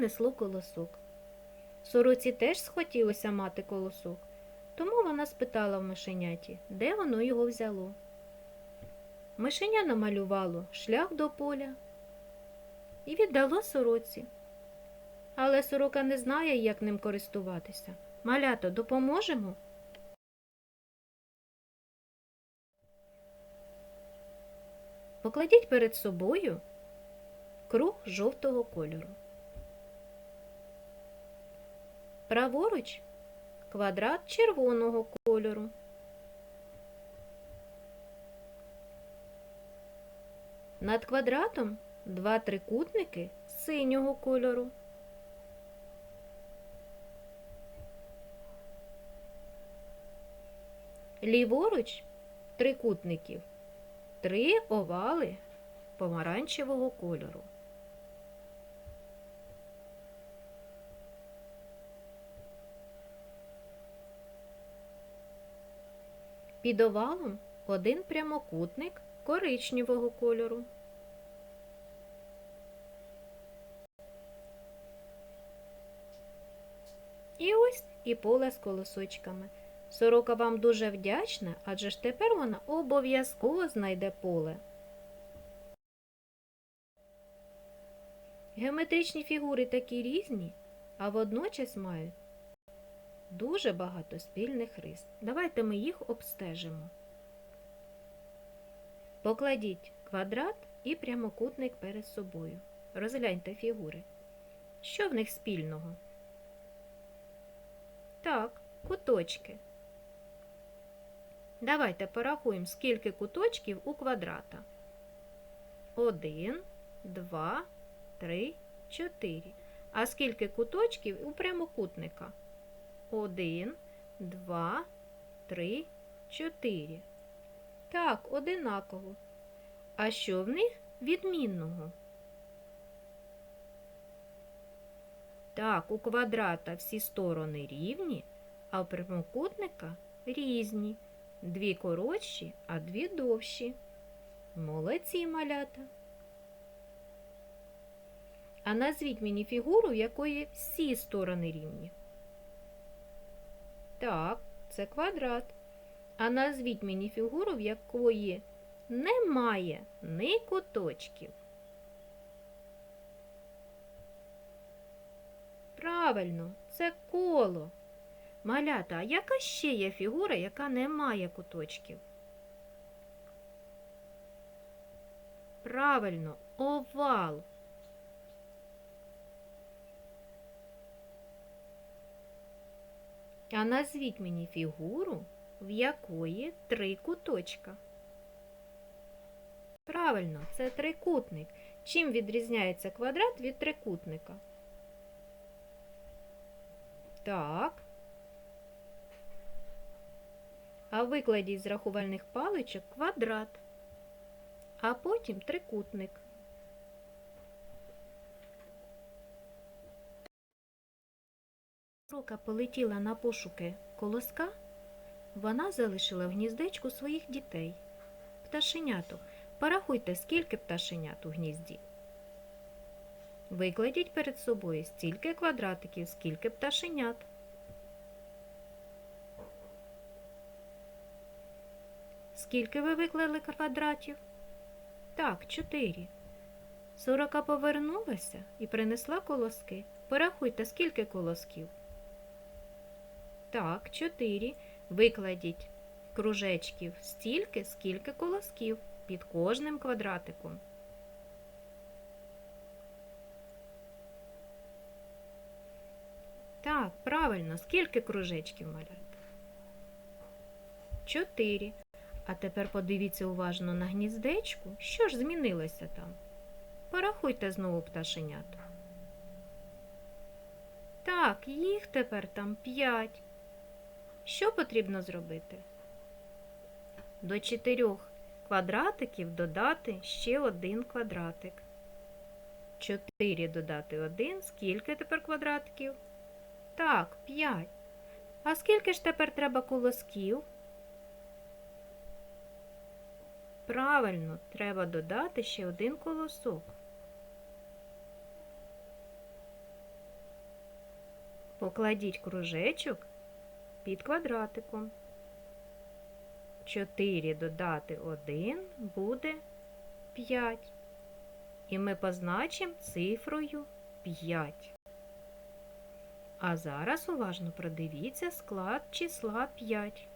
несло колосок. Сороці теж схотілося мати колосок, тому вона спитала в мишеняті, де воно його взяло. Мишеня намалювало шлях до поля і віддало сороці. Але сорока не знає, як ним користуватися. Малято, допоможемо? Покладіть перед собою круг жовтого кольору. Праворуч квадрат червоного кольору. Над квадратом два трикутники синього кольору. Ліворуч трикутників три овали помаранчевого кольору. Під овалом один прямокутник коричневого кольору. І ось і поле з колосочками. Сорока вам дуже вдячна, адже ж тепер вона обов'язково знайде поле. Геометричні фігури такі різні, а водночас мають дуже багато спільних рис. Давайте ми їх обстежимо. Покладіть квадрат і прямокутник перед собою. Розгляньте фігури. Що в них спільного? Так, куточки. Давайте порахуємо, скільки куточків у квадрата. Один, два, три, чотири. А скільки куточків у прямокутника? Один, два, три, чотири. Так, одинаково. А що в них відмінного? Так, у квадрата всі сторони рівні, а у прямокутника різні. Дві коротші, а дві довші. Молодці малята. А назвіть мені фігуру, в якої всі сторони рівні. Так, це квадрат. А назвіть мені фігуру, в якої немає ні куточків. Правильно, це коло. Малята, а яка ще є фігура, яка не має куточків? Правильно, овал. А назвіть мені фігуру, в якої три куточка. Правильно, це трикутник. Чим відрізняється квадрат від трикутника? Так. А викладіть з рахувальних паличок квадрат, а потім трикутник. Сорока полетіла на пошуки колоска, вона залишила в гніздечку своїх дітей. Пташеняток. Порахуйте, скільки пташенят у гнізді. Викладіть перед собою стільки квадратиків, скільки пташенят. Скільки ви виклали квадратів? Так, чотири. Сорока повернулася і принесла колоски. Порахуйте, скільки колосків. Так, чотири. Викладіть кружечків стільки, скільки колосків під кожним квадратиком. Так, правильно, скільки кружечків малята? Чотири. А тепер подивіться уважно на гніздечку, що ж змінилося там. Порахуйте знову пташенят. Так, їх тепер там п'ять. Що потрібно зробити? До чотирьох квадратиків додати ще один квадратик. Чотири додати один. Скільки тепер квадратиків? Так, п'ять. А скільки ж тепер треба колосків? Правильно, треба додати ще один колосок. Покладіть кружечок під квадратиком. 4 додати 1 буде 5. І ми позначимо цифрою 5. А зараз уважно продивіться склад числа 5.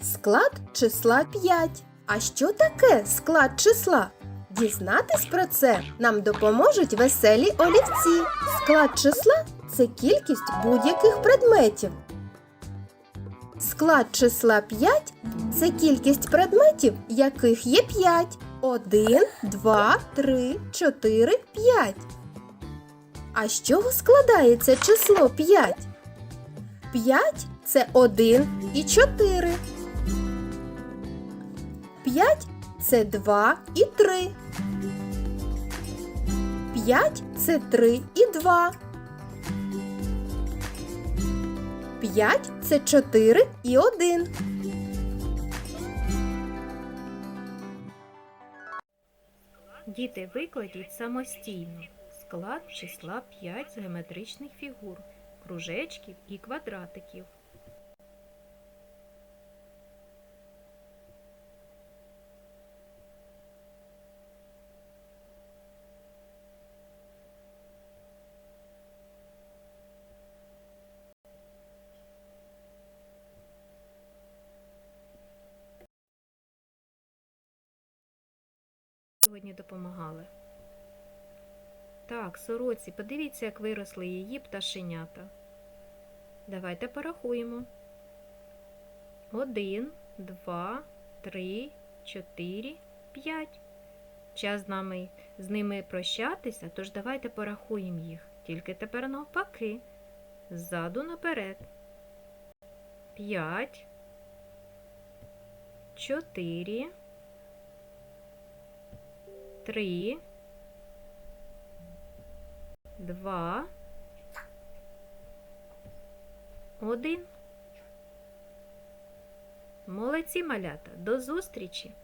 Склад числа 5. А що таке склад числа? Дізнатись про це нам допоможуть веселі олівці. Склад числа це кількість будь-яких предметів. Склад числа 5 це кількість предметів, яких є 5. 1, 2, 3, 4, 5. А з чого складається число 5? 5 це 1 і 4. 5 це 2 і 3. 5 це 3 і 2. 5 це 4 і 1. Діти, викладіть самостійно склад числа 5 з геометричних фігур, кружечків і квадратиків. Сьогодні допомагали. Так, сороці, подивіться, як виросли її пташенята. Давайте порахуємо. Один, два, три, чотири, п'ять. Час з нами з ними прощатися, тож давайте порахуємо їх. Тільки тепер навпаки. Ззаду наперед. П'ять. Чотири. Три. Два. Один. Молодці малята. До зустрічі!